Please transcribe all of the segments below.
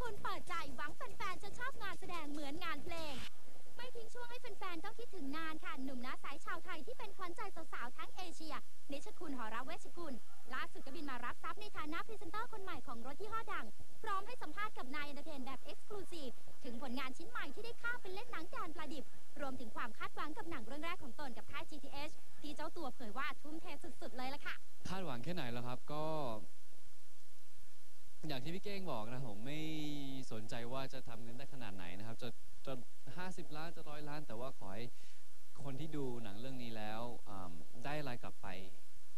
คุณเปิดใจหวังแฟนๆจะชอบงานแสดงเหมือนงานเพลง ไม่ทิ้งช่วงให้แฟนๆต้องคิดถึงนานค่ะ หนุ่มหน้าใสชาวไทยที่เป็นขวัญใจสาวๆทั้งเอเชียเนชคุณหอระเวชกุลล่าสุดก็บินมารับทรัพย์ในฐานะพรีเซนเตอร์คนใหม่ของรถยี่ห้อดัง พร้อมให้สัมภาษณ์กับนายเอนเตอร์เทนแบบเอ็กซ์คลูซีฟถึงผลงานชิ้นใหม่ที่ได้ข้าเป็นเล่นหนังแดนปลาดิบ รวมถึงความคาดหวังกับหนังเรื่องแรกของตนกับค่าย GTH ที่เจ้าตัวเผยว่าทุ่มเทสุดๆเลยละค่ะ คาดหวังแค่ไหนแล้วครับก็ อย่างที่พี่เก้งบอกนะผมไม่ สนใจว่าจะทำเงินได้ขนาดไหนนะครับจะจะห้าสิบล้านจะร้อยล้าน แต่ว่าขอให้คนที่ดูหนังเรื่องนี้แล้วอ่าได้อะไรกลับไป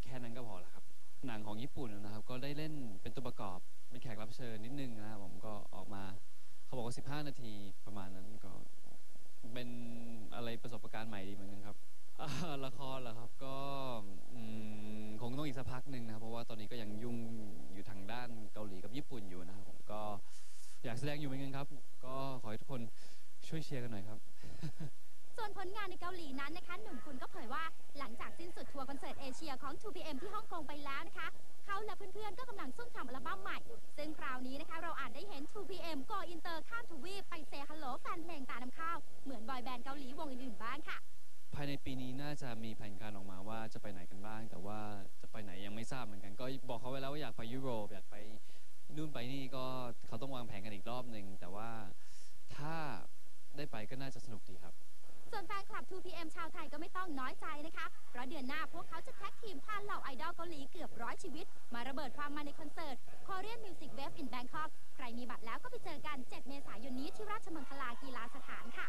แค่นั้นก็พอละครับ หนังของญี่ปุ่นนะครับ ก็ได้เล่นเป็นตัวประกอบเป็นแขกรับเชิญนิดนึงนะครับผมก็ออกมาเขาบอกว่า 15 นาทีประมาณนั้นก็เป็นอะไรประสบการณ์ใหม่ดีเหมือนกันครับอ่าละครเหรอครับก็อืมคงต้องอีกสักพักหนึ่งนะครับเพราะว่าตอนนี้ก็ยังยุ่งอยู่ทาง แสดงอยู่เหมือนกันครับ ก็ขอให้ทุกคนช่วยเชียร์กันหน่อยครับ ส่วนผลงานในเกาหลีนั้นนะคะ หนุ่มคุณก็เผยว่าหลังจากสิ้นสุดทัวร์คอนเสิร์ตเอเชียของ 2PM ที่ฮ่องกงไปแล้วนะคะ เขาและเพื่อนๆ ก็กำลังซุ่มทำอัลบั้มใหม่ ซึ่งคราวนี้นะคะ เราอาจได้เห็น 2PM โกอินเตอร์ข้ามทวีปไปเซฮัลโหลแฟนเพลงตาน้ำข้าว เหมือนบอยแบนด์เกาหลีวงอื่นๆบ้างค่ะ ภายในปีนี้น่าจะมีแผนการออกมาว่าจะไปไหนกันบ้าง แต่ว่าจะไปไหนยังไม่ทราบเหมือนกัน ก็บอกเขาไว้แล้วว่าอยากไปยุโรปอยากไป นู่นไปนี่ก็เขาต้องวางแผนกันอีกรอบหนึ่งแต่ว่าถ้าได้ไปก็น่าจะสนุกดีครับ ส่วนแฟนคลับ 2PM ชาวไทยก็ไม่ต้องน้อยใจนะคะ เพราะเดือนหน้าพวกเขาจะแท็กทีมพาเหล่าไอดอลเกาหลีเกือบร้อยชีวิต มาระเบิดความมาในคอนเสิร์ต Korean Music Wave in Bangkok ใครมีบัตรแล้วก็ไปเจอกัน 7 เมษายนนี้ที่ราชมังคลากีฬาสถานค่ะ